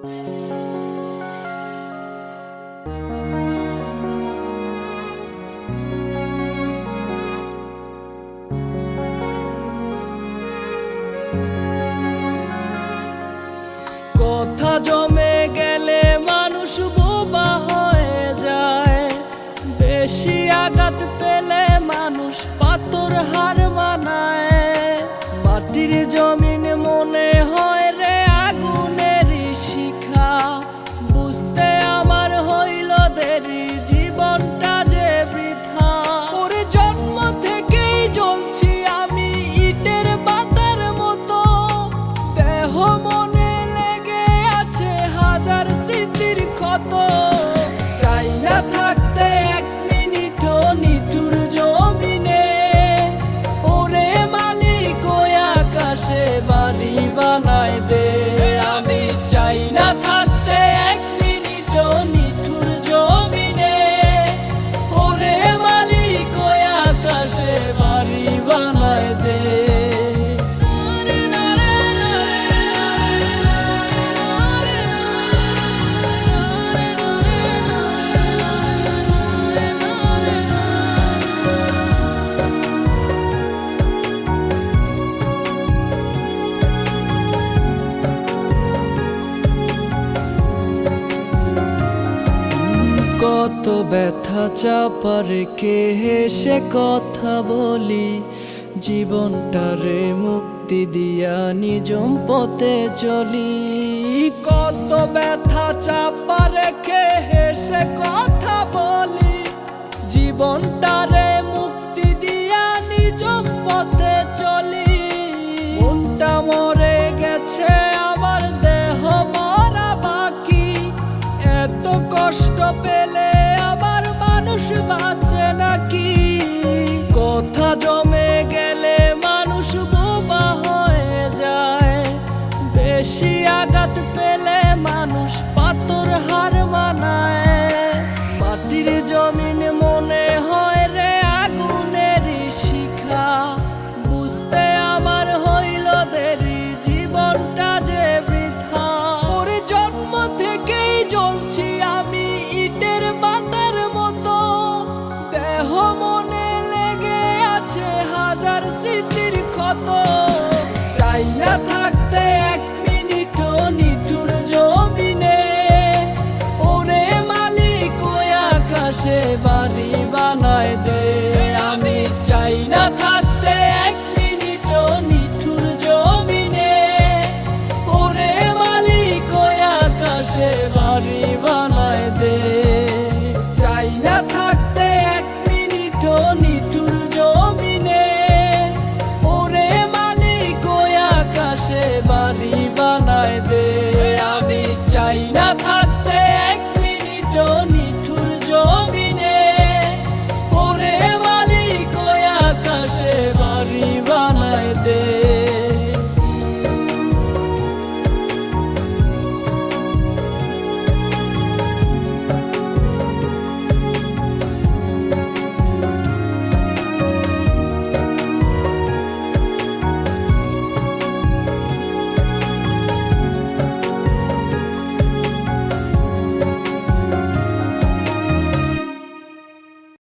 কথা জমে গেলে মানুষ বোবা হয়ে যায়। বেশি আঘাত পেলে মানুষ পাথর হার মানায়। মাটির জমিন মনে হয় কত ব্যথা চাপার রেখে হেসে কথা বলি? জীবনটারে মুক্তি দিয়া নিজম পথে চলি। কত ব্যথা চাপার কে হেসে কথা বলি? জীবনটারে মুক্তি দিয়া নিজম পথে চলি। মনটা মরে গেছে বেশি আঘাত পেলে মানুষ পাথর হার মানায়। মাটির জমিন মনে হয়